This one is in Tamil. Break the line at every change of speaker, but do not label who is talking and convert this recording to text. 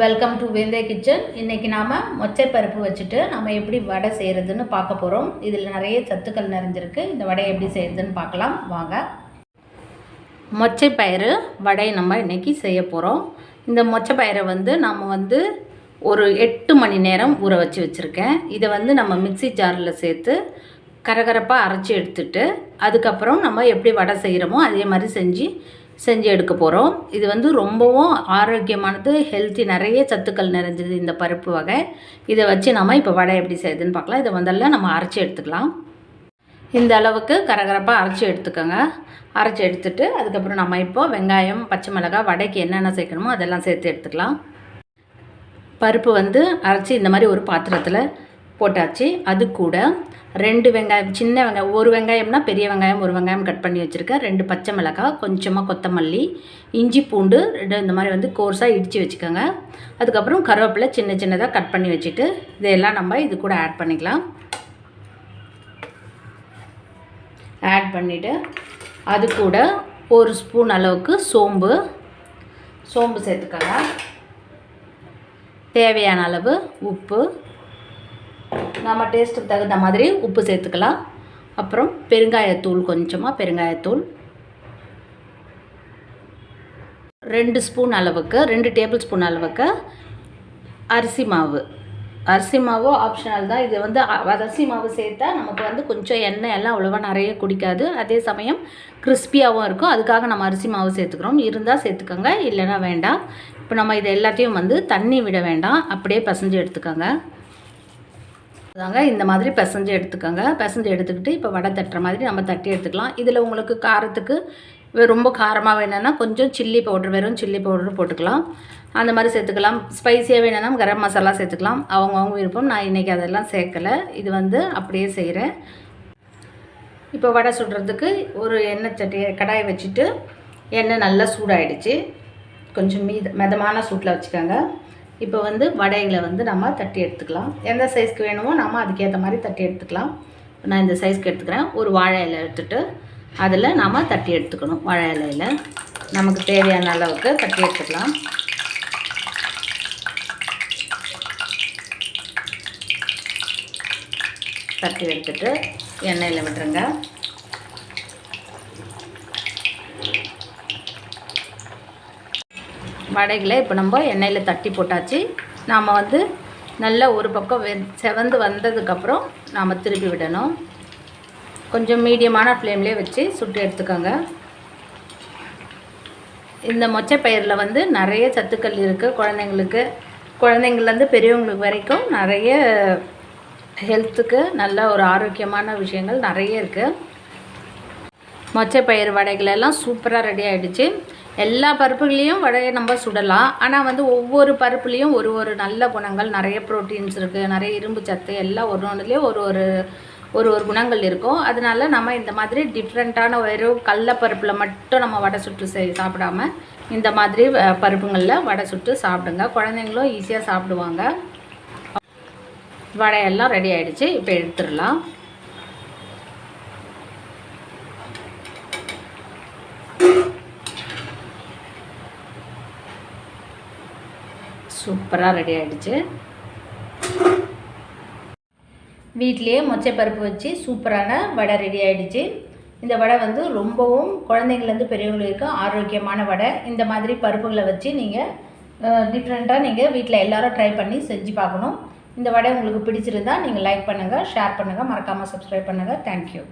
வெல்கம் டு வேந்தே கிச்சன் இன்றைக்கி நாம் மொச்சை பருப்பு வச்சுட்டு நம்ம எப்படி வடை செய்கிறதுன்னு பார்க்க போகிறோம் இதில் நிறைய சத்துக்கள் நிறைஞ்சிருக்கு. இந்த வடையை எப்படி செய்கிறதுன்னு பார்க்கலாம். வாங்க. மொச்சை பயிறு நம்ம இன்றைக்கி செய்ய போகிறோம் இந்த மொச்சை பயிரை வந்து நம்ம வந்து ஒரு எட்டு மணி நேரம் ஊற வச்சு வச்சுருக்கேன். இதை வந்து நம்ம மிக்ஸி ஜாரில் சேர்த்து கரகரப்பாக அரைச்சி எடுத்துட்டு அதுக்கப்புறம் நம்ம எப்படி வடை செய்கிறோமோ அதே மாதிரி செஞ்சு செஞ்சு எடுக்க போகிறோம் இது வந்து ரொம்பவும் ஆரோக்கியமானது ஹெல்த்தி நிறைய சத்துக்கள் நிறைஞ்சது இந்த பருப்பு வகை. இதை வச்சு நம்ம இப்போ வடை எப்படி செய்யுதுன்னு பார்க்கலாம். இதை வந்தெல்லாம் நம்ம அரைச்சி எடுத்துக்கலாம். இந்த அளவுக்கு கரகரப்பாக அரைச்சி எடுத்துக்கோங்க. அரைச்சி எடுத்துட்டு அதுக்கப்புறம் நம்ம இப்போ வெங்காயம் பச்சை மிளகாய் வடைக்கு என்னென்ன சேர்க்கணுமோ அதெல்லாம் சேர்த்து எடுத்துக்கலாம். பருப்பு வந்து அரைச்சி இந்த மாதிரி ஒரு பாத்திரத்தில் போட்டாச்சு. அது கூட ரெண்டு வெங்காயம் சின்ன வெங்காயம் ஒரு வெங்காயம்னா பெரிய வெங்காயம் ஒரு வெங்காயம் கட் பண்ணி வச்சுருக்கேன். ரெண்டு பச்சை மிளகாய் கொஞ்சமாக கொத்தமல்லி இஞ்சி பூண்டு ரெண்டு இந்த மாதிரி வந்து கோர்ஸாக இடித்து வச்சுக்கோங்க. அதுக்கப்புறம் கருவேப்பிலை சின்ன சின்னதாக கட் பண்ணி வச்சுட்டு இதையெல்லாம் நம்ம இது கூட ஆட் பண்ணிக்கலாம். ஆட் பண்ணிவிட்டு அது கூட ஒரு ஸ்பூன் அளவுக்கு சோம்பு. சோம்பு சேர்த்துக்கோங்க. தேவையான அளவு உப்பு. நம்ம டேஸ்ட்டுக்கு தகுந்த மாதிரி உப்பு சேர்த்துக்கலாம். அப்புறம் பெருங்காயத்தூள் கொஞ்சமாக பெருங்காயத்தூள். ரெண்டு ஸ்பூன் அளவுக்கு ரெண்டு டேபிள் ஸ்பூன் அளவுக்கு அரிசி மாவு. அரிசி மாவு ஆப்ஷனல் தான். இது வந்து அரிசி மாவு சேர்த்தா நமக்கு வந்து கொஞ்சம் எண்ணெய் எல்லாம் அவ்வளோவா நிறைய குடிக்காது. அதே சமயம் கிறிஸ்பியாகவும் இருக்கும். அதுக்காக நம்ம அரிசி மாவு சேர்த்துக்கிறோம். இருந்தால் சேர்த்துக்கோங்க. இல்லைன்னா வேண்டாம். இப்போ நம்ம இதை எல்லாத்தையும் வந்து தண்ணி விட வேண்டாம். அப்படியே பசஞ்சு எடுத்துக்கோங்க. தாங்க இந்த மாதிரி பிசைஞ்சு எடுத்துக்கோங்க. பிசைஞ்சு எடுத்துக்கிட்டு இப்போ வடை தட்டுற மாதிரி நம்ம தட்டி எடுத்துக்கலாம். இதில் உங்களுக்கு காரத்துக்கு ரொம்ப காரமாக வேணும்னா கொஞ்சம் சில்லி பவுடர் வெறும் சில்லி பவுடர் போட்டுக்கலாம். அந்த மாதிரி சேர்த்துக்கலாம். ஸ்பைசியாக வேணும்னா கரம் மசாலா சேர்த்துக்கலாம். அவங்கவுங்க விருப்பம். நான் இன்றைக்கி அதெல்லாம் சேர்க்கலை. இது வந்து அப்படியே செய்கிறேன் இப்போ வடை சுடுறதுக்கு ஒரு எண்ணெய் சட்டி கடாயை வச்சுட்டு எண்ணெய் நல்லா சூடாயிடுச்சு. கொஞ்சம் மீத மிதமான சூட்டில் வச்சுக்கோங்க. இப்போ வந்து வடைகளை வந்து நம்ம தட்டி எடுத்துக்கலாம். எந்த சைஸ்க்கு வேணுமோ நம்ம அதுக்கேற்ற மாதிரி தட்டி எடுத்துக்கலாம். நான் இந்த சைஸ்க்கு எடுத்துக்கிறேன். ஒரு வாழை இலை எடுத்துட்டு அதில் நாம் தட்டி எடுத்துக்கணும். வாழை இலையில் நமக்கு தேவையான அளவுக்கு தட்டி எடுத்துக்கலாம். தட்டி எடுத்துட்டு எண்ணெயில் விட்டுருங்க. வடைகளை இப்போ நம்ம எண்ணெயில் தட்டி போட்டாச்சு. நாம் வந்து நல்லா ஒரு பக்கம் வெ செவந்து வந்ததுக்கப்புறம் நாம் திருப்பி விடணும். கொஞ்சம் மீடியமான ஃப்ளேம்லேயே வச்சு சுட்டு எடுத்துக்கோங்க. இந்த மொச்சப்பயிரில் வந்து நிறைய சத்துக்கள் இருக்குது குழந்தைங்களுக்கு குழந்தைங்கள்லேருந்து பெரியவங்களுக்கு வரைக்கும் நிறைய ஹெல்த்துக்கு நல்ல ஒரு ஆரோக்கியமான விஷயங்கள் நிறைய இருக்குது மொச்சப்பயிறு வடைகளெல்லாம் சூப்பராக ரெடி ஆகிடுச்சு எல்லா பருப்புகளையும் வடையை நம்ம சுடலாம். ஆனால் வந்து ஒவ்வொரு பருப்புலேயும் ஒரு ஒரு நல்ல குணங்கள். நிறைய ப்ரோட்டீன்ஸ் இருக்குது நிறைய இரும்பு சத்து எல்லாம் ஒரு ஒன்றுலேயும் ஒரு ஒரு ஒரு ஒரு குணங்கள் இருக்கும். அதனால நம்ம இந்த மாதிரி டிஃப்ரெண்ட்டான வெறும் கடலப்பருப்பில் மட்டும் நம்ம வடை சுட்டு செய் சாப்பிடாம இந்த மாதிரி பருப்புங்களில் வடை சுட்டு சாப்பிடுங்க. குழந்தைங்களும் ஈஸியாக சாப்பிடுவாங்க. வடையெல்லாம் ரெடி ஆகிடுச்சி இப்போ எடுத்துடலாம். சூப்பராக ரெடி ஆகிடுச்சு வீட்லேயே மொச்சை பருப்பு வச்சு சூப்பரான வடை ரெடி ஆகிடுச்சு இந்த வடை வந்து ரொம்பவும் குழந்தைங்கள்லேருந்து பெரியவங்களுக்கு ஆரோக்கியமான வடை. இந்த மாதிரி பருப்புகளை வச்சு நீங்கள் டிஃப்ரெண்ட்டாக நீங்கள் வீட்டில் எல்லோரும் ட்ரை பண்ணி செஞ்சு பார்க்கணும். இந்த வடை உங்களுக்கு பிடிச்சிருந்தா நீங்கள் லைக் பண்ணுங்கள் ஷேர் பண்ணுங்கள் மறக்காமல் சப்ஸ்கிரைப் பண்ணுங்கள் தேங்க்யூ